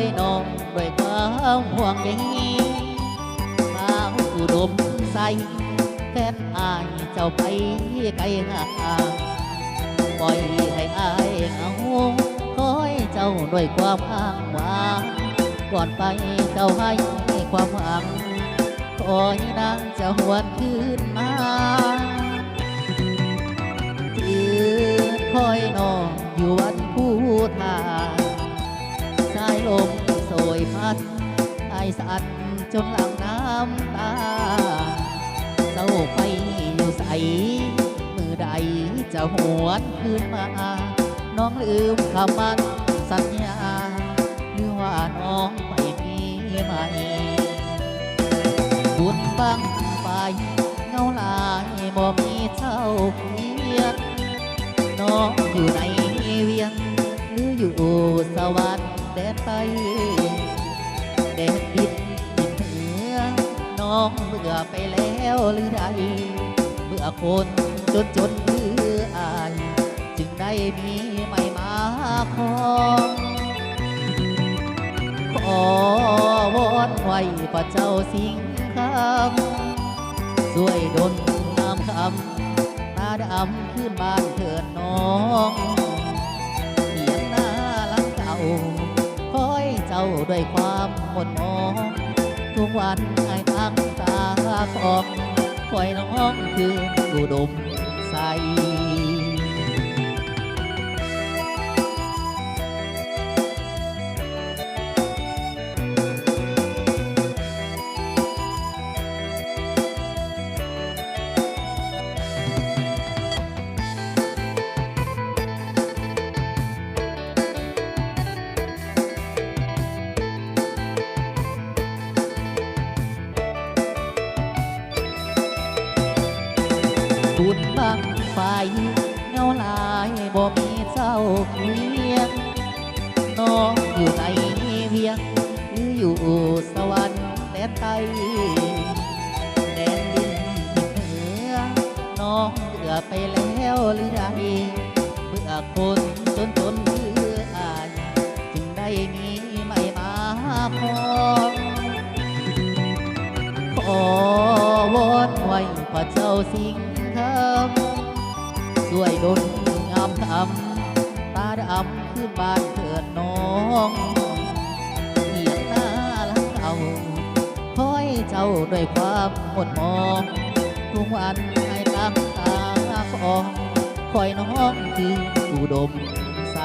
อยน้องด้วยความห่วงใยมาอุดมใสแทนอายเจ้าไปไกลห่างปล่อยให้อายเหงาคอยเจ้าด้วยความอ้างว้างก่อนไปเจ้าให้ความหวังคอยนางจะหวนคืนมาายสันจนหลังน้ำตาเศร้าไปอยู่ใส มือใดจะหวนคืนมา น้องลืมคำมันสัญญา หรือว่าน้องไปมีใหม่บุญบังไฟเงาลายบ่มีเท่าเพียงน้องอยู่ในเวียงหรืออยู่สวรรค์แดนใต้ ดนดินดินเหนือน้องเบื่อไปแล้วหรือใดเบื่อคนจนจนคืออาย จึงได้มีไม่มาขอขอวอนไว้พระเจ้าสิงคำช่วยดลน้ำคำตาดำขึ้นบ้านเถิดน้องเขียนหน้าหลังเก่าาด้วยความหมดมองทุกวันไอ้ตั้งตาคองคอยน้องคืนอุดมใส บุญบังไฟเงาลายบ่มีเจ้าเคียงน้องอยู่ในเวียงหรืออยู่สวรรค์แดนใต้แดนดินเหนือน้องเบื่อไปแล้วหรือใดเบื่อคนจนจนคืออายจึงได้มีไม่มาขอขอวอนไว้พระเจ้าสิง คำช่วยดลงามคำตาดำขึ้นบ้านเถิดน้องเขียนหน้าหลังเก่าคอยเจ้าด้วยความหมดมองทุกวันให้ตั้งตาคองคอยน้องคืออุดมใส